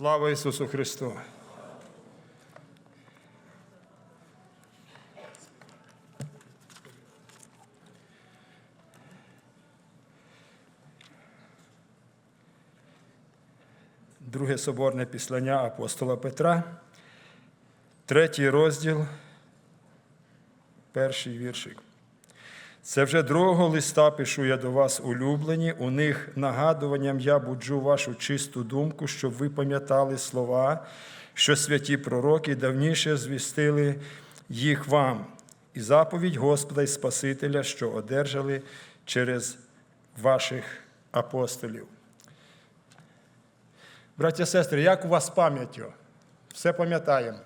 Слава Ісусу Христу! Друге соборне післання апостола Петра, третій розділ, перший віршик. Це вже другого листа пишу я до вас, улюблені. У них нагадуванням я буджу вашу чисту думку, щоб ви пам'ятали слова, що святі пророки давніше звістили їх вам, і заповідь Господа і Спасителя, що одержали через ваших апостолів. Браття сестри, як у вас з пам'яттю? Все пам'ятаємо.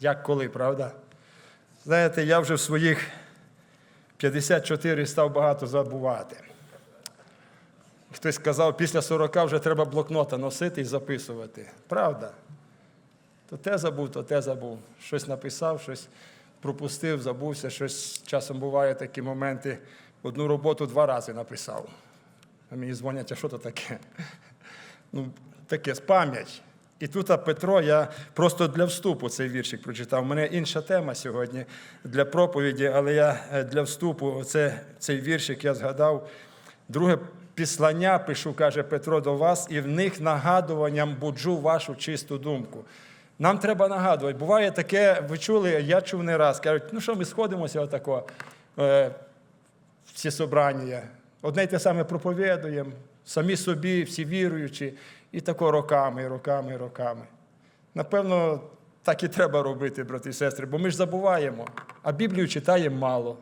Як коли, правда? Знаєте, я вже в своїх 54 став багато забувати. Хтось сказав, після 40 вже треба блокнота носити і записувати. Правда? То те забув, то те забув. Щось написав, щось пропустив, забувся, щось часом буває такі моменти. Одну роботу два рази написав. А мені дзвонять, а що то таке? Ну, таке з пам'ять. І тут Петро, я просто для вступу цей віршик прочитав. У мене інша тема сьогодні для проповіді, але я е, для вступу оце, цей віршик я згадав. Друге післання пишу, каже Петро до вас, і в них нагадуванням буджу вашу чисту думку. Нам треба нагадувати. Буває таке, ви чули, я чув не раз, кажуть, ну що ми сходимося отако е, в ці собрання. Одне й те саме проповідуємо, самі собі, всі віруючі, і тако роками, роками, роками. Напевно, так і треба робити, брати і сестри, бо ми ж забуваємо, а Біблію читаємо мало.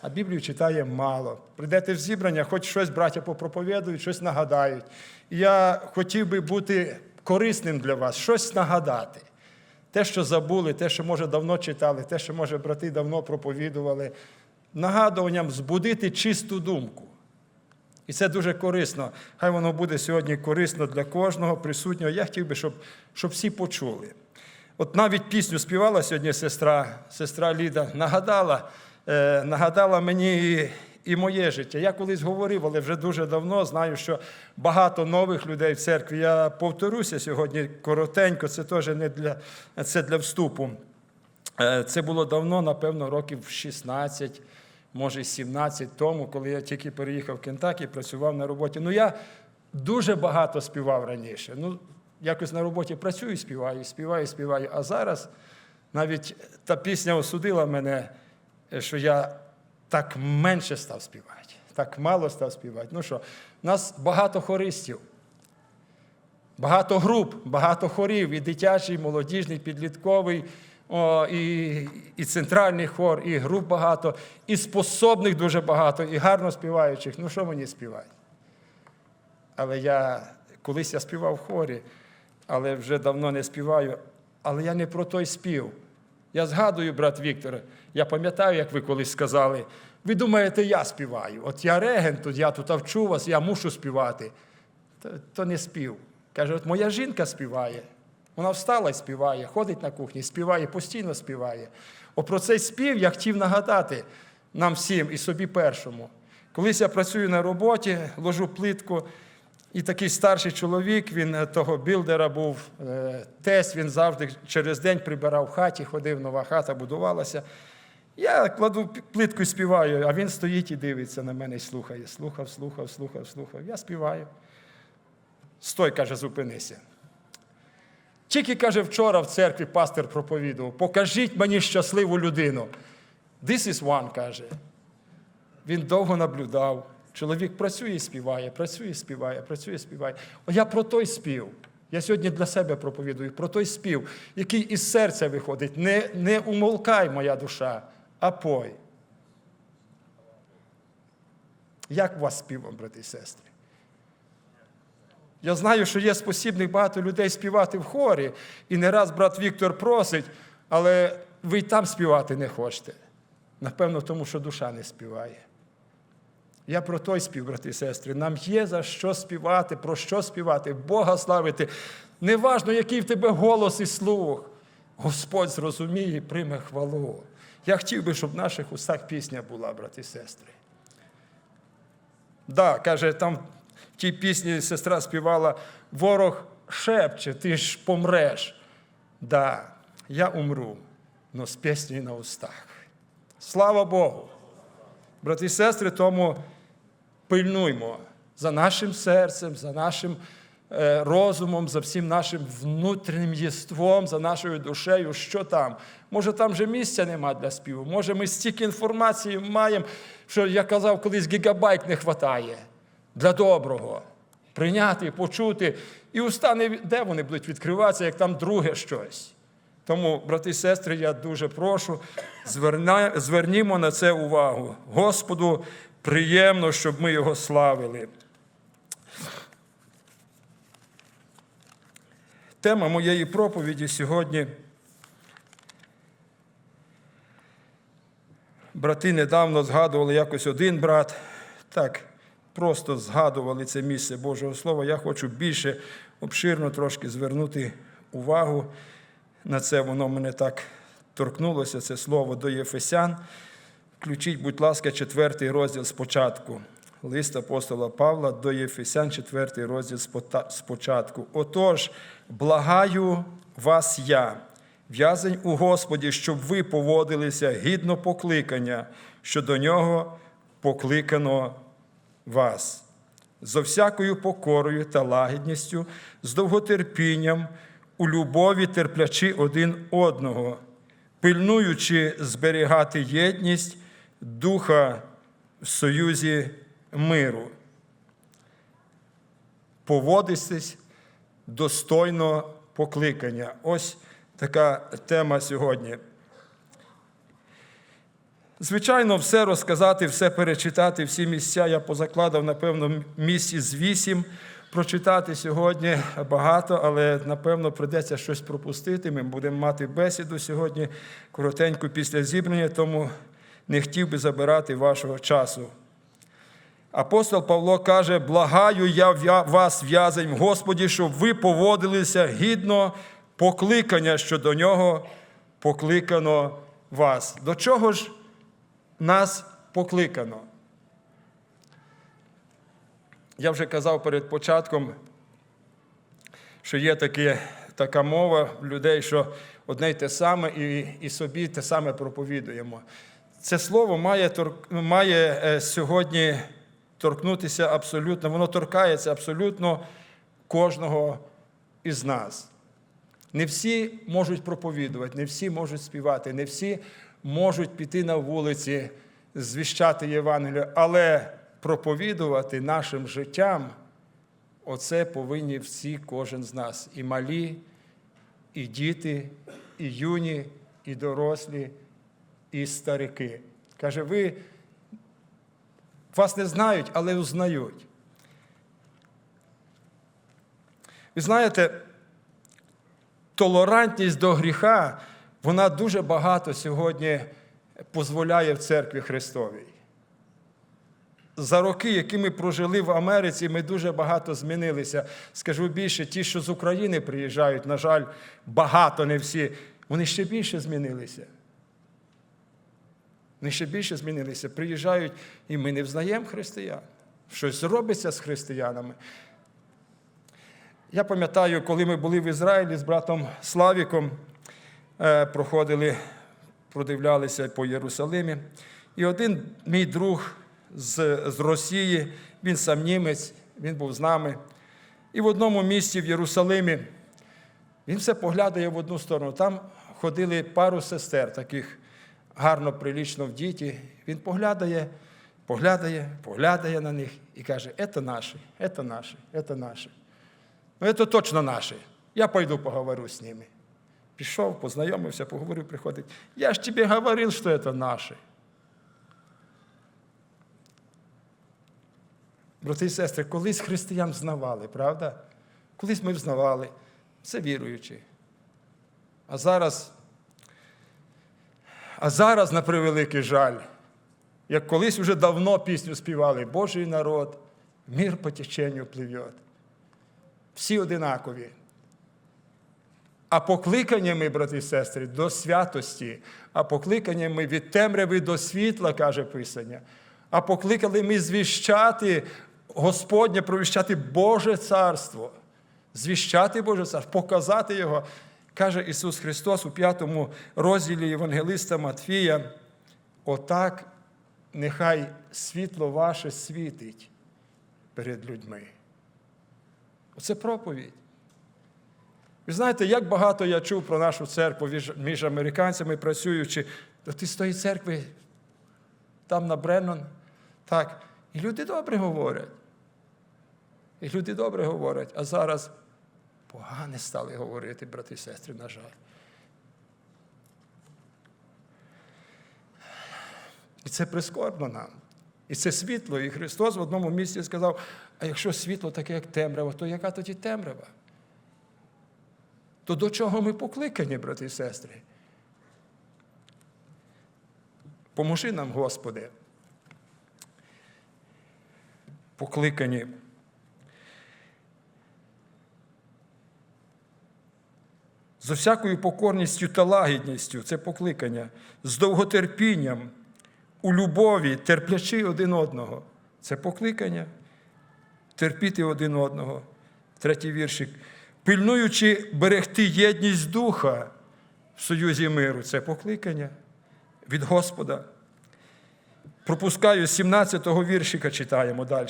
А Біблію читаємо мало. Прийдете в зібрання, хоч щось браття попроповідують, щось нагадають. Я хотів би бути корисним для вас, щось нагадати. Те, що забули, те, що, може, давно читали, те, що, може, брати давно проповідували, нагадуванням збудити чисту думку. І це дуже корисно. Хай воно буде сьогодні корисно для кожного присутнього. Я хотів би, щоб, щоб всі почули. От навіть пісню співала сьогодні сестра, сестра Ліда, нагадала, е, нагадала мені і, і моє життя. Я колись говорив, але вже дуже давно знаю, що багато нових людей в церкві. Я повторюся сьогодні коротенько, це теж не для, це для вступу. Е, Це було давно, напевно, років 16, може 17 тому, коли я тільки переїхав в Кентакі, працював на роботі. Ну, я дуже багато співав раніше. Ну, якось на роботі працюю, співаю, співаю, співаю. А зараз навіть та пісня осудила мене, що я так менше став співати, так мало став співати. Ну що, у нас багато хористів. Багато груп, багато хорів, і дитячий, і молодіжний, підлітковий, о, і, і центральний хор, і груп багато, і способних дуже багато, і гарно співаючих. Ну, що мені співати? Але я колись я співав в хорі, але вже давно не співаю. Але я не про той спів. Я згадую, брат Віктор, я пам'ятаю, як ви колись сказали, ви думаєте, я співаю. От я регент, я тут вчу вас, я мушу співати. То, то не спів. Каже, от моя жінка співає. Вона встала і співає, ходить на кухні, співає, постійно співає. О, про цей спів я хотів нагадати нам всім і собі першому. Колись я працюю на роботі, ложу плитку, і такий старший чоловік, він е, того білдера був е, тесть, він завжди через день прибирав в хаті, ходив, нова хата будувалася. Я кладу плитку і співаю, а він стоїть і дивиться на мене і слухає. Слухав, слухав, слухав, слухав. Я співаю. Стой, каже, зупинися. Тільки, каже, вчора в церкві пастир проповідував, покажіть мені щасливу людину. This is one, каже. Він довго наблюдав. Чоловік працює і співає, працює і співає, працює і співає. О, я про той спів. Я сьогодні для себе проповідую, про той спів, який із серця виходить. Не, не умолкай, моя душа, а пой. Як у вас співом, брати і сестри? Я знаю, що є спосібних багато людей співати в хорі, і не раз брат Віктор просить, але ви й там співати не хочете. Напевно, тому що душа не співає. Я про той спів, брати і сестри. Нам є за що співати, про що співати, Бога славити. Неважно, який в тебе голос і слух. Господь зрозуміє і прийме хвалу. Я хотів би, щоб в наших устах пісня була, брати і сестри. Да, каже, там тій пісні сестра співала Ворог шепче, ти ж помреш. Да, я умру, но з піснею на устах. Слава Богу! Брати і сестри, тому пильнуймо за нашим серцем, за нашим е, розумом, за всім нашим внутрішнім єством, за нашою душею, що там. Може, там вже місця нема для співу. Може, ми стільки інформації маємо, що я казав, колись гігабайт не вистачає для доброго. Прийняти, почути. І уста не де вони будуть відкриватися, як там друге щось. Тому, брати і сестри, я дуже прошу, звернімо на це увагу. Господу приємно, щоб ми його славили. Тема моєї проповіді сьогодні. Брати недавно згадували якось один брат, так просто згадували це місце Божого Слова. Я хочу більше обширно трошки звернути увагу на це. Воно мене так торкнулося, це слово до Єфесян. Включіть, будь ласка, четвертий розділ спочатку. Лист апостола Павла до Єфесян, четвертий розділ спочатку. Отож, благаю вас я, в'язень у Господі, щоб ви поводилися гідно покликання, що до нього покликано вас. Зо всякою покорою та лагідністю, з довготерпінням, у любові терплячи один одного, пильнуючи зберігати єдність духа в союзі миру. Поводитись достойно покликання. Ось така тема сьогодні. Звичайно, все розказати, все перечитати, всі місця я позакладав, напевно, місці з вісім прочитати сьогодні багато, але напевно прийдеться щось пропустити. Ми будемо мати бесіду сьогодні коротеньку після зібрання, тому не хотів би забирати вашого часу. Апостол Павло каже: благаю я вас, в'язень, Господі, щоб ви поводилися гідно покликання, що до нього покликано вас. До чого ж нас покликано? Я вже казав перед початком, що є таке, така мова людей, що одне й те саме, і, і собі те саме проповідуємо. Це слово має, має е, сьогодні торкнутися абсолютно, воно торкається абсолютно кожного із нас. Не всі можуть проповідувати, не всі можуть співати, не всі можуть піти на вулиці, звіщати Євангелію, але проповідувати нашим життям оце повинні всі, кожен з нас. І малі, і діти, і юні, і дорослі, і старики. Каже, ви вас не знають, але узнають. Ви знаєте, толерантність до гріха, вона дуже багато сьогодні дозволяє в церкві Христовій. За роки, які ми прожили в Америці, ми дуже багато змінилися. Скажу більше, ті, що з України приїжджають, на жаль, багато не всі, вони ще більше змінилися. Вони ще більше змінилися. Приїжджають, і ми не взнаємо християн. Щось робиться з християнами. Я пам'ятаю, коли ми були в Ізраїлі з братом Славіком, проходили, продивлялися по Єрусалимі. І один мій друг з, з Росії, він сам німець, він був з нами. І в одному місці в Єрусалимі він все поглядає в одну сторону. Там ходили пару сестер, таких гарно, прилічно в діті. Він поглядає, поглядає, поглядає на них і каже: це наші, це наші, це наші. Ну, это точно наші. Я пойду поговорю з ними. Пішов, познайомився, поговорив, приходить. Я ж тобі говорив, що це наші. Брати і сестри, колись християн знавали, правда? Колись ми взнавали. Це віруючі. А зараз, а зараз, на превеликий жаль, як колись вже давно пісню співали, Божий народ, мир по теченню пливет. Всі одинакові. А покликання ми, брати і сестри, до святості, а покликання ми від темряви до світла, каже Писання. А покликали ми звіщати Господнє, провіщати Боже царство, звіщати Боже царство, показати Його. Каже Ісус Христос у п'ятому розділі Євангелиста Матфія, отак нехай світло ваше світить перед людьми. Оце проповідь. Ви знаєте, як багато я чув про нашу церкву між- американцями працюючи, то ти з тої церкви там на Бреннон. Так. І люди добре говорять. І люди добре говорять, а зараз погане стали говорити, брати і сестри, на жаль. І це прискорбно нам. І це світло. І Христос в одному місці сказав: а якщо світло таке, як темрява, то яка тоді темрява? То до чого ми покликані, брати і сестри? Поможи нам, Господи. Покликані. З всякою покорністю та лагідністю це покликання, з довготерпінням, у любові, терплячи один одного. Це покликання. Терпіти один одного. Третій віршик. Пильнуючи берегти єдність духа в союзі миру. Це покликання від Господа. Пропускаю 17-го віршика, читаємо далі.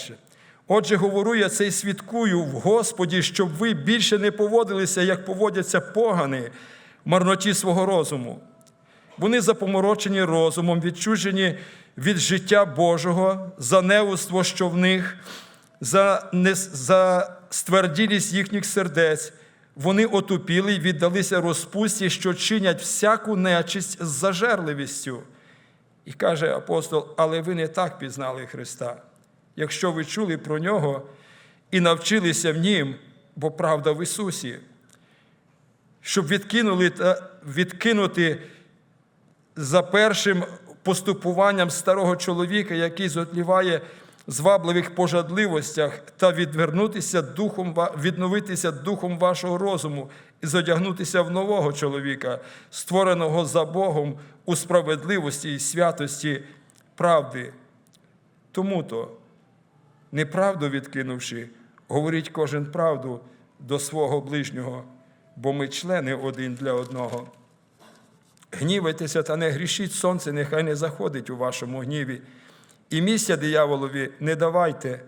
Отже, говорю я це й свідкую в Господі, щоб ви більше не поводилися, як поводяться погани в марноті свого розуму. Вони запоморочені розумом, відчужені від життя Божого, за неуство, що в них, за, не, за стверділість їхніх сердець. Вони отупіли й віддалися розпусті, що чинять всяку нечисть з зажерливістю. І каже апостол, але ви не так пізнали Христа, якщо ви чули про нього і навчилися в Нім, бо правда в Ісусі, щоб відкинули та відкинути за першим поступуванням старого чоловіка, який зотліває звабливих пожадливостях, та відвернутися духом, відновитися духом вашого розуму і зодягнутися в нового чоловіка, створеного за Богом у справедливості і святості правди. Тому то, неправду відкинувши, говоріть кожен правду до свого ближнього, бо ми члени один для одного. Гнівайтеся та не грішіть, сонце нехай не заходить у вашому гніві. І місця дияволові не давайте.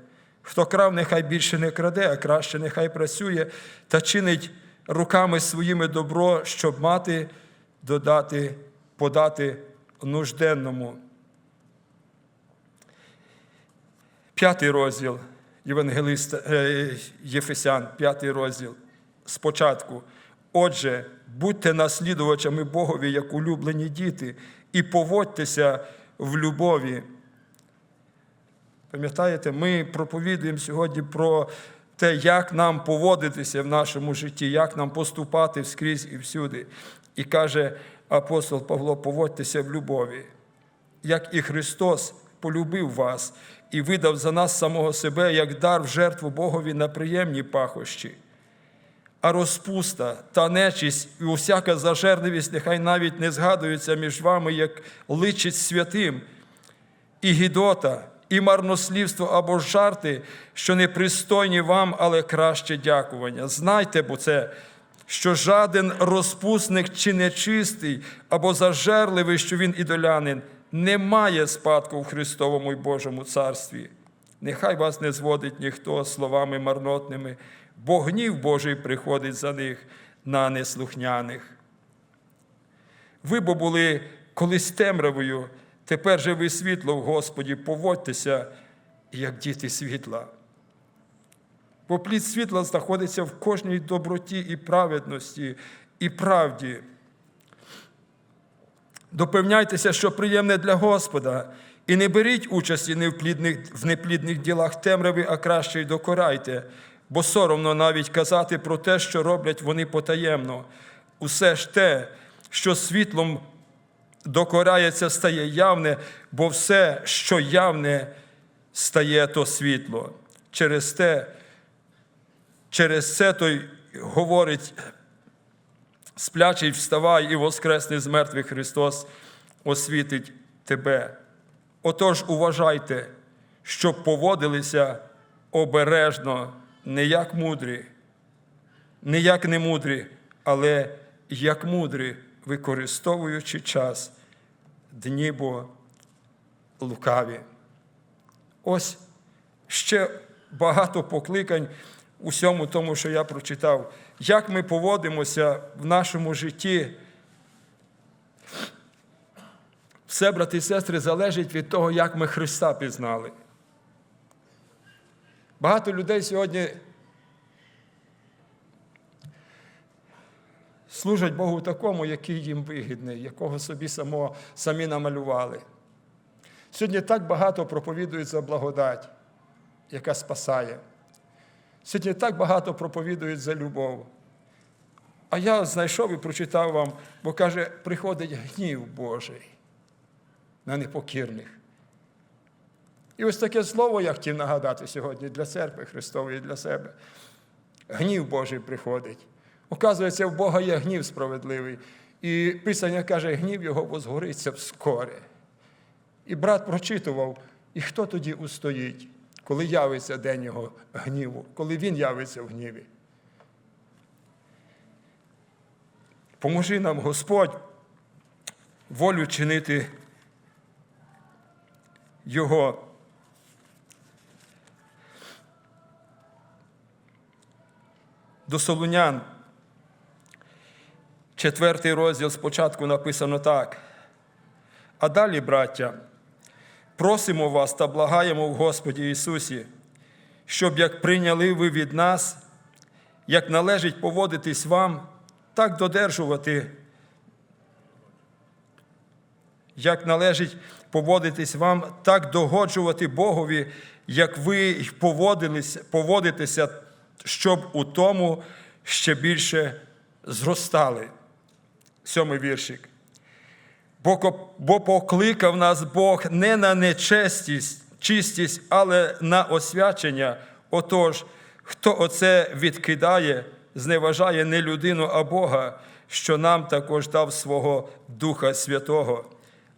Хто крав, нехай більше не краде, а краще нехай працює та чинить руками своїми добро, щоб мати, додати, подати нужденному. П'ятий розділ Євангелиста е, Єфесян, п'ятий розділ. Спочатку. Отже, будьте наслідувачами Богові, як улюблені діти, і поводьтеся в любові. Пам'ятаєте, ми проповідуємо сьогодні про те, як нам поводитися в нашому житті, як нам поступати скрізь і всюди. І каже апостол Павло: поводьтеся в любові, як і Христос полюбив вас і видав за нас самого себе як дар в жертву Богові на приємні пахощі. А розпуста та нечість і усяка зажерливість нехай навіть не згадуються між вами, як личить святим, і гідота, і марнослівство або жарти, що непристойні вам, але краще дякування. Знайте, бо це, що жаден розпусник чи нечистий, або зажерливий, що він ідолянин, не має спадку в Христовому й Божому царстві. Нехай вас не зводить ніхто словами марнотними, бо гнів Божий приходить за них на неслухняних. Ви бо були колись темрявою, тепер же ви світло в Господі, поводьтеся, як діти світла. Бо плід світла знаходиться в кожній доброті і праведності і правді. Допевняйтеся, що приємне для Господа, і не беріть участі в плідних- в неплідних ділах темряви, а краще й докорайте, бо соромно навіть казати про те, що роблять вони потаємно. Усе ж те, що світлом докорається, стає явне, бо все, що явне, стає то світло. Через те, через це той говорить сплячий вставай і воскресний з мертвих Христос освітить тебе. Отож, уважайте, щоб поводилися обережно, не як мудрі, не як немудрі, але як мудрі, використовуючи час, дні бо лукаві. Ось ще багато покликань у всьому тому, що я прочитав. Як ми поводимося в нашому житті. Все, брати і сестри, залежить від того, як ми Христа пізнали. Багато людей сьогодні служать Богу такому, який їм вигідний, якого собі само, самі намалювали. Сьогодні так багато проповідують за благодать, яка спасає. Сьогодні так багато проповідують за любов. А я знайшов і прочитав вам, бо каже, приходить гнів Божий на непокірних. І ось таке слово я хотів нагадати сьогодні для церкви Христової, для себе. Гнів Божий приходить. Оказується, в Бога є гнів справедливий. І Писання каже, гнів його возгориться вскоре. І брат прочитував, і хто тоді устоїть, коли явиться день його гніву, коли він явиться в гніві. Поможи нам, Господь, волю чинити Його. До Солунян, четвертий розділ спочатку написано так. А далі, браття, просимо вас та благаємо в Господі Ісусі, щоб як прийняли ви від нас, як належить поводитись вам, так додержувати, як належить поводитись вам, так догоджувати Богові, як ви поводитеся, щоб у тому ще більше зростали. Сьомий віршик. Бо, покликав нас Бог не на нечестість, чистість, але на освячення. Отож, хто оце відкидає, зневажає не людину, а Бога, що нам також дав свого Духа Святого.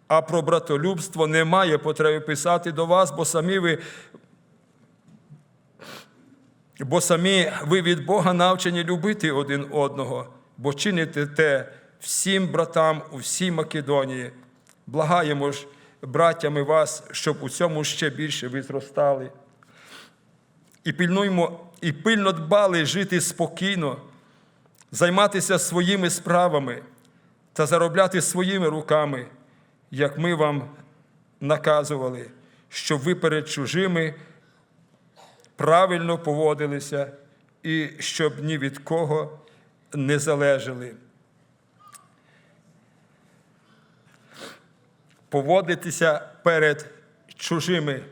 А про братолюбство немає потреби писати до вас, бо самі ви Бо самі ви від Бога навчені любити один одного, бо чините те всім братам у всій Македонії. Благаємо ж, браттями вас, щоб у цьому ще більше ви зростали. І пильнуймо, і пильно дбали жити спокійно, займатися своїми справами та заробляти своїми руками, як ми вам наказували, щоб ви перед чужими правильно поводилися і щоб ні від кого не залежали. Поводитися перед чужими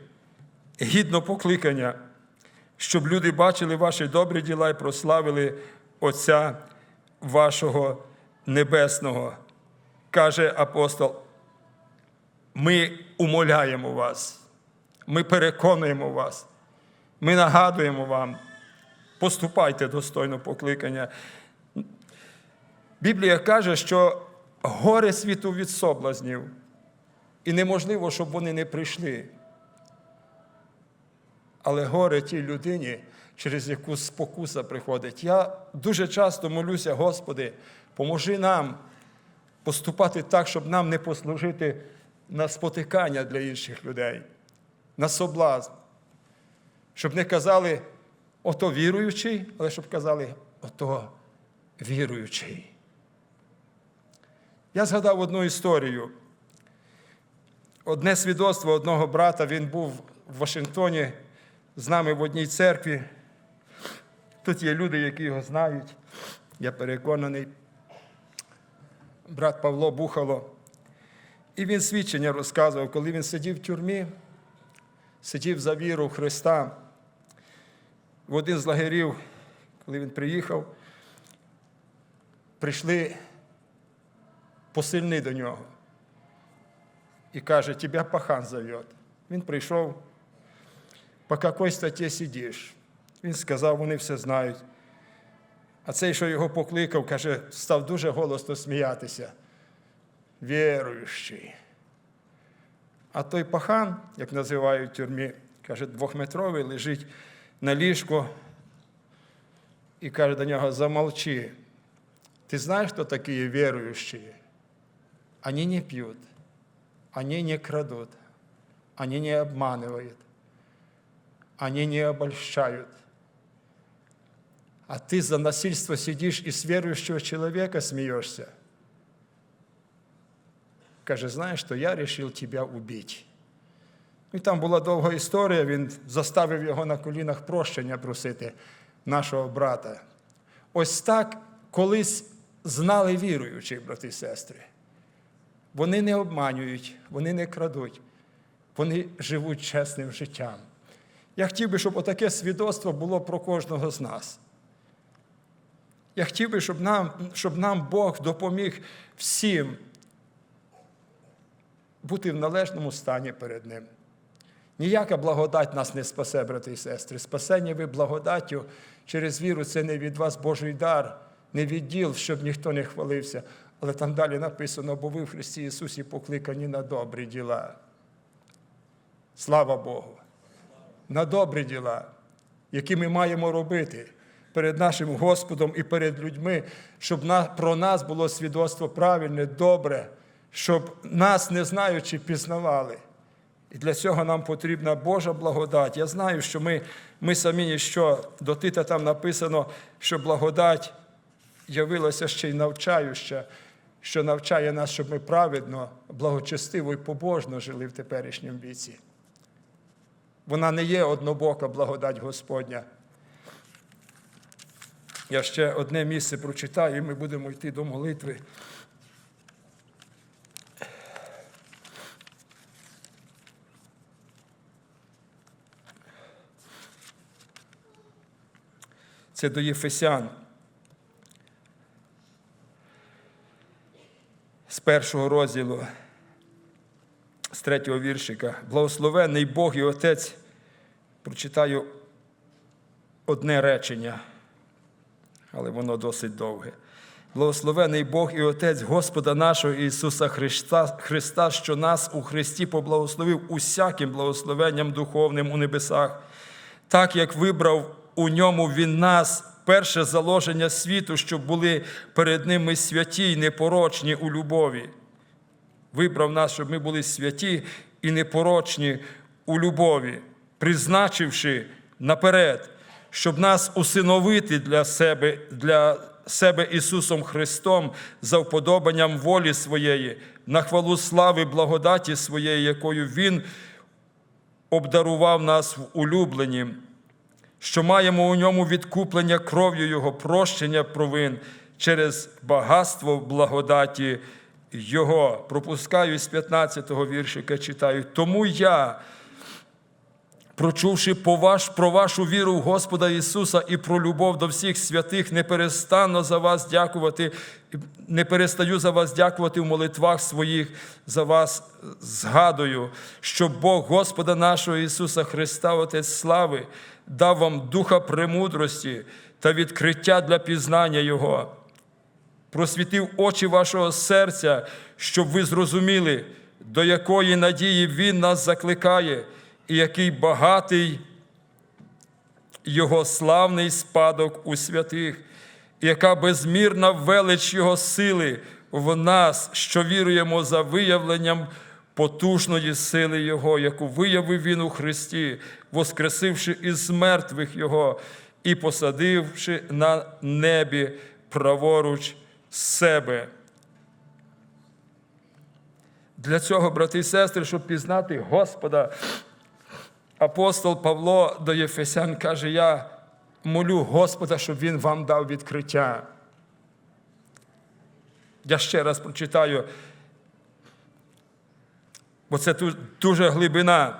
гідно покликання, щоб люди бачили ваші добрі діла і прославили Отця вашого Небесного. Каже апостол, ми умоляємо вас, ми переконуємо вас. Ми нагадуємо вам, поступайте достойно покликання. Біблія каже, що горе світу від соблазнів, і неможливо, щоб вони не прийшли. Але горе тій людині, через яку спокуса приходить. Я дуже часто молюся, Господи, поможи нам поступати так, щоб нам не послужити на спотикання для інших людей, на соблазн. Щоб не казали ото віруючий, але щоб казали ото віруючий. Я згадав одну історію. Одне свідоцтво одного брата, він був в Вашингтоні з нами в одній церкві. Тут є люди, які його знають. Я переконаний. Брат Павло Бухало. І він свідчення розказував, коли він сидів в тюрмі, сидів за віру Христа. В один з лагерів, коли він приїхав, прийшли посильні до нього. І каже, тебе пахан зовет. Він прийшов, по якій статті сидиш. Він сказав, вони все знають. А цей, що його покликав, каже, став дуже голосно сміятися. Віруючий. А той пахан, як називають в тюрмі, каже, двохметровий лежить на ліжко і каже до нього: замолчи. Ты знаешь, кто такие верующие? Они не пьют, они не крадут, они не обманывают, они не обольщают. А ты за насильство сидишь и с верующего человека смеешься. Каже, знаєш, що я вирішив тебе убити. І там була довга історія, він заставив його на колінах прощення просити нашого брата. Ось так колись знали віруючих, брати і сестри. Вони не обманюють, вони не крадуть, вони живуть чесним життям. Я хотів би, щоб отаке свідоцтво було про кожного з нас. Я хотів би, щоб нам, щоб нам Бог допоміг всім бути в належному стані перед Ним. Ніяка благодать нас не спасе, брати і сестри. Спасення ви благодаттю через віру це не від вас Божий дар, не від діл, щоб ніхто не хвалився. Але там далі написано, бо ви в Христі Ісусі покликані на добрі діла. Слава Богу! На добрі діла, які ми маємо робити перед нашим Господом і перед людьми, щоб про нас було свідоцтво правильне, добре, щоб нас, не знаючи, пізнавали. І для цього нам потрібна Божа благодать. Я знаю, що ми, ми самі ніщо, до Тита там написано, що благодать явилася ще й навчающа, що навчає нас, щоб ми праведно, благочестиво і побожно жили в теперішньому віці. Вона не є однобока благодать Господня. Я ще одне місце прочитаю, і ми будемо йти до молитви. Це до Єфесян. Першого розділу, з третього віршика. Благословений Бог і Отець. Прочитаю одне речення, але воно досить довге. Благословений Бог і Отець Господа нашого Ісуса Христа, Христа, що нас у Христі поблагословив усяким благословенням духовним у небесах, так як вибрав у ньому Він нас, перше заложення світу, щоб були перед Ним ми святі й непорочні у любові. Вибрав нас, щоб ми були святі і непорочні у любові, призначивши наперед, щоб нас усиновити для себе, для себе Ісусом Христом за вподобанням волі своєї, на хвалу слави благодаті своєї, якою Він обдарував нас в улюбленні, що маємо у ньому відкуплення кров'ю Його, прощення провин через багатство благодаті Його. Пропускаю з 15-го віршика, читаю. Тому я, прочувши по ваш, про вашу віру в Господа Ісуса і про любов до всіх святих, не перестану за вас дякувати, не перестаю за вас дякувати в молитвах своїх, за вас згадую, що Бог Господа нашого Ісуса Христа, Отець слави, дав вам духа премудрості та відкриття для пізнання Його. Просвітив очі вашого серця, щоб ви зрозуміли, до якої надії Він нас закликає, і який багатий Його славний спадок у святих, яка безмірна велич Його сили в нас, що віруємо за виявленням потужної сили Його, яку виявив Він у Христі, воскресивши із мертвих Його і посадивши на небі праворуч себе. Для цього, брати і сестри, щоб пізнати Господа, апостол Павло до Єфесян каже: Я молю Господа, щоб Він вам дав відкриття. Я ще раз прочитаю, бо це дуже глибина.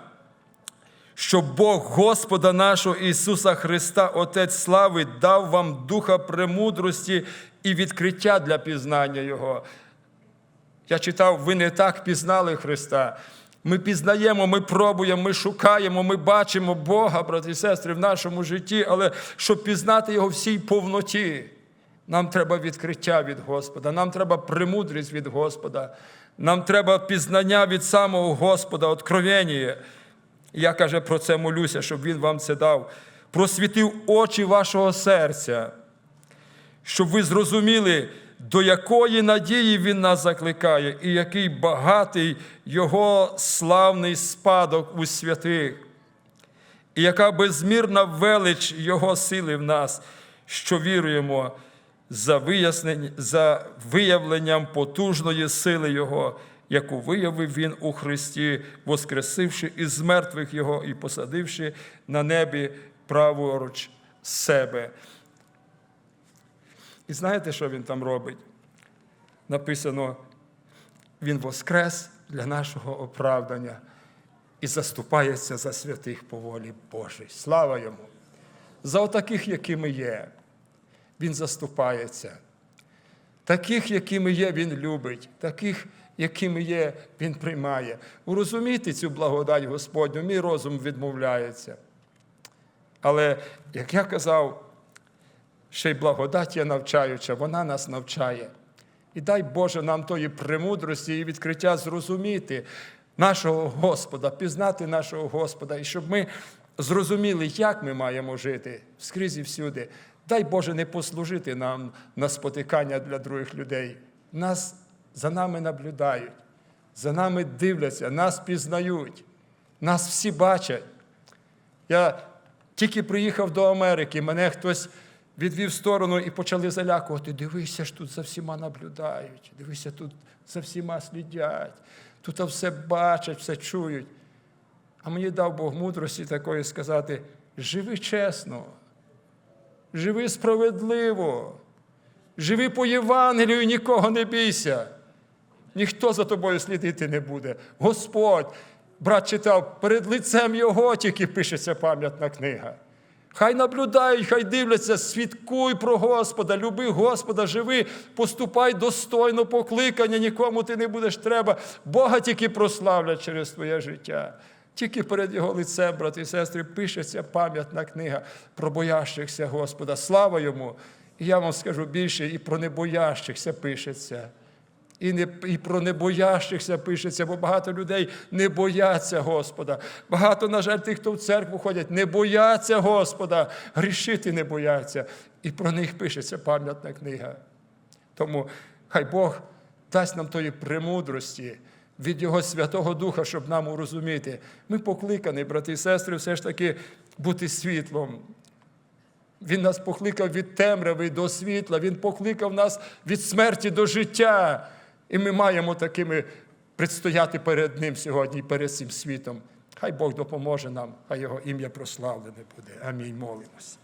Щоб Бог Господа нашого Ісуса Христа, Отець слави, дав вам духа премудрості і відкриття для пізнання Його. Я читав, ви не так пізнали Христа. Ми пізнаємо, ми пробуємо, ми шукаємо, ми бачимо Бога, брати і сестри, в нашому житті, але щоб пізнати Його всій повноті, нам треба відкриття від Господа, нам треба премудрість від Господа, нам треба пізнання від самого Господа, откровення. Я каже, про це молюся, щоб Він вам це дав. просвітив очі вашого серця, щоб ви зрозуміли, до якої надії Він нас закликає, і який багатий Його славний спадок у святих, і яка безмірна велич Його сили в нас, що віруємо за, за виявленням потужної сили Його, яку виявив Він у Христі, воскресивши із мертвих Його і посадивши на небі праворуч себе. І знаєте, що він там робить? Написано, Він воскрес для нашого оправдання і заступається за святих по волі Божій. Слава йому! За отаких, якими є, Він заступається. Таких, якими є, Він любить, таких, якими є, Він приймає. Урозумійте цю благодать Господню, мій розум відмовляється. Але, як я казав, ще й благодать є навчаюча, вона нас навчає. І дай Боже нам тої премудрості і відкриття зрозуміти нашого Господа, пізнати нашого Господа, і щоб ми зрозуміли, як ми маємо жити скрізь і всюди. Дай Боже не послужити нам на спотикання для других людей. Нас за нами наблюдають, за нами дивляться, нас пізнають, нас всі бачать. Я тільки приїхав до Америки, мене хтось відвів сторону і почали залякувати. Дивися ж тут за всіма наблюдають, дивися, тут за всіма слідять, тут все бачать, все чують. А мені дав Бог мудрості такої сказати: живи чесно, живи справедливо, живи по Євангелію, нікого не бійся. Ніхто за тобою слідити не буде. Господь, брат читав, перед лицем Його тільки пишеться пам'ятна книга. Хай наблюдають, хай дивляться, свідкуй про Господа, люби Господа, живи, поступай достойно покликання, нікому ти не будеш треба. Бога тільки прославлять через твоє життя. Тільки перед Його лицем, брати і сестри, пишеться пам'ятна книга про боящихся Господа. Слава йому! І я вам скажу більше, і про небоящихся пишеться. І, не, і про небоящихся пишеться, бо багато людей не бояться Господа. Багато, на жаль, тих, хто в церкву ходять, не бояться Господа, грішити не бояться. І про них пишеться пам'ятна книга. Тому хай Бог дасть нам тої премудрості від Його Святого Духа, щоб нам урозуміти. Ми покликані, брати і сестри, все ж таки бути світлом. Він нас покликав від темряви до світла, Він покликав нас від смерті до життя. І ми маємо такими предстояти перед Ним сьогодні, перед цим світом. Хай Бог допоможе нам, хай Його ім'я прославлене буде. Амінь. Молимось.